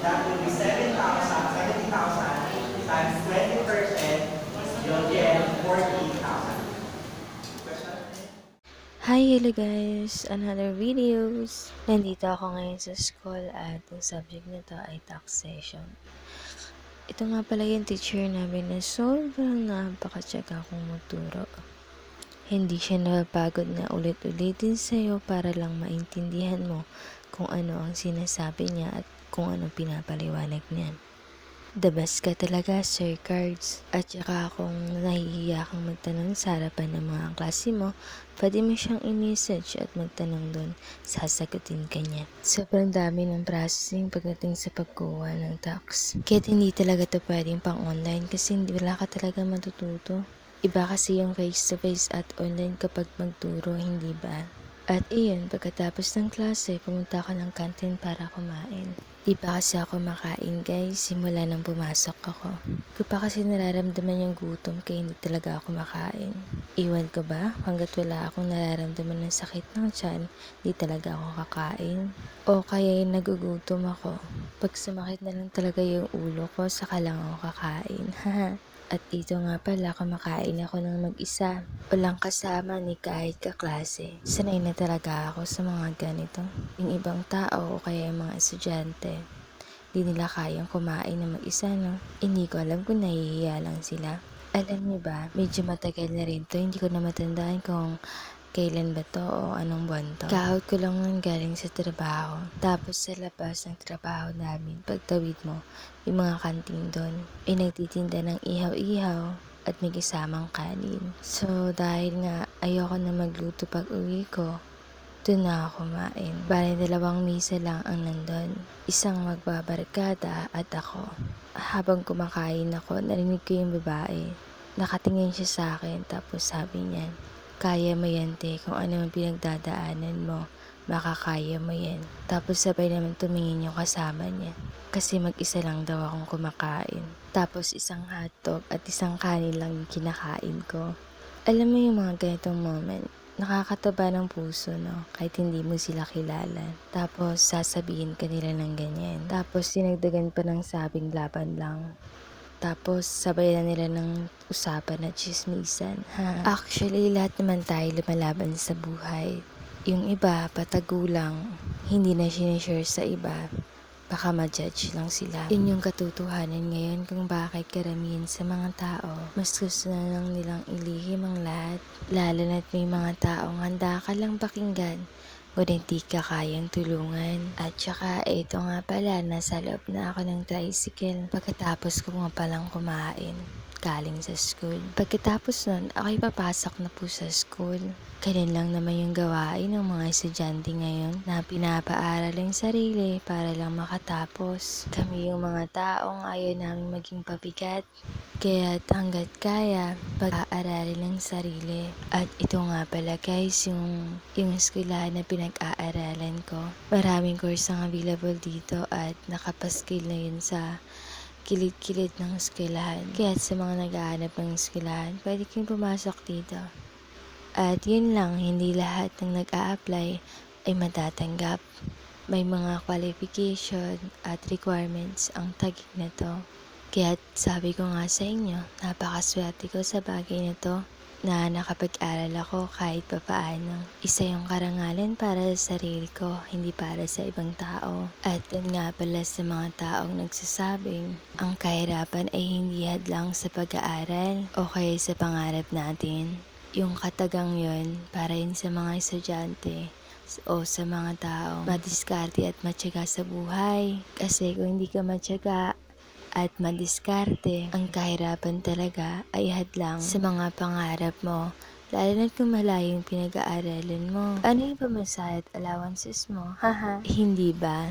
that will be 7,000, 70,000 times 20%, you'll get 48,000. Hi, hello guys! Another videos! Nandito ako ngayon sa school at ang subject nito ay taxation. Ito nga pala yung teacher namin na sobrang napakatsaga kong magturo. Hindi siya napapagod na ulit-ulitin sa'yo para lang maintindihan mo kung ano ang sinasabi niya at kung ano pinapaliwanag niya. The best ka talaga, Sir Cards. At saka kung nahihiya kang magtanong sa harapan ng mga klase mo, pwede mo siyang i-message at magtanong doon. Sasagutin ka niya. Sobrang dami ng processing pagdating sa pagkuha ng tax. Kaya hindi talaga to pwedeng pang online kasi hindi wala ka talaga matututo. Iba kasi yung face-to-face at online kapag magturo, hindi ba? At iyon, pagkatapos ng klase, pumunta ako ng kantin para kumain. Di pa kasi ako makain guys, simula nang pumasok ako. Ko pa kasi nararamdaman yung gutom kaya hindi talaga ako makain. Iwan ko ba, hanggat wala akong nararamdaman ng sakit ng tiyan, di talaga ako kakain. O kaya yung nagugutom ako. Pag sumakit na lang talaga yung ulo ko, saka lang ako kakain. At ito nga pala, kumakain ako ng mag-isa. Walang kasama ni kahit kaklase. Sanay na talaga ako sa mga ganito. Yung ibang tao o kaya yung mga estudyante. Di nila kayang kumain ng mag-isa, no? Hindi ko alam kung nahihiya lang sila. Alam niyo ba, medyo matagal na rin to. Hindi ko na matandaan kung kailan ba to o anong buwan to. Kahot ko lang nang galing sa trabaho. Tapos sa labas ng trabaho namin, pagtawid mo, may mga kantin doon. Ay nagtitinda ng ihaw-ihaw at may kasamang kanin. So dahil nga ayoko na magluto pag uwi ko, doon na ako kumain. Bali dalawang misa lang ang nandun. Isang magbabarkada at ako. Habang kumakain ako, narinig ko yung babae. Nakatingin siya sa akin tapos sabi niya, kaya mo yan, te. Kung ano man pinagdadaanan mo, makakaya mo yan. Tapos sabay naman tumingin yung kasama niya. Kasi mag-isa lang daw akong kumakain. Tapos isang hotdog at isang kanin lang yung kinakain ko. Alam mo yung mga ganitong moment, nakakataba ng puso, no? Kahit hindi mo sila kilala. Tapos sasabihin ka nila ng ganyan. Tapos sinagdagan pa ng sabing laban lang. Tapos, sabay na nila ng usapan at chismisan. Ha? Actually, lahat naman tayo lumalaban sa buhay. Yung iba, patagulang, hindi na sinishare sa iba. Baka ma-judge lang sila. Yun yung katotohanan ngayon kung bakit karamihan sa mga tao, mas gusto na lang nilang ilihim ang lahat. Lalo na't may mga taong handa ka lang pakinggan kung hindi ka kayang tulungan. At saka, ito nga pala, nasa loob na ako ng tricycle pagkatapos ko nga palang kumain galing sa school. Pagkatapos nun, ako'y papasok na po sa school. Ganun lang naman yung gawain ng mga estudyante ngayon na pinapaaral ang sarili para lang makatapos. Kami yung mga taong ayaw namin maging pabigat. Kaya hanggat kaya, pag-aaralin ang sarili. At ito nga pala guys, yung, yung eskwelahan na pinag-aaralan ko. Maraming course ang available dito at nakapaskil na yun sa kilid-kilid ng eskwelahan. Kaya sa mga naghahanap ng eskwelahan, pwede kayong pumasok dito. At yun lang, hindi lahat ng nag-a-apply ay matatanggap. May mga qualification at requirements ang tagig na to. Kaya sabi ko nga sa inyo, napakaswerte ko sa bagay na to na nakapag-aral ako kahit papaano. Isa yung karangalan para sa sarili ko, hindi para sa ibang tao. At yun nga pala sa mga taong nagsasabing, ang kahirapan ay hindi hadlang sa pag-aaral o kaya sa pangarap natin. Yung katagang yon para yun sa mga estudyante o sa mga tao madiskarte at matyaga sa buhay. Kasi kung hindi ka matyaga, at madiskarte, ang kahirapan talaga ay hadlang sa mga pangarap mo. Lalo na kung malayo yung pinag-aaralan mo. Ano yung pamasahe at allowances mo? Haha, hindi ba?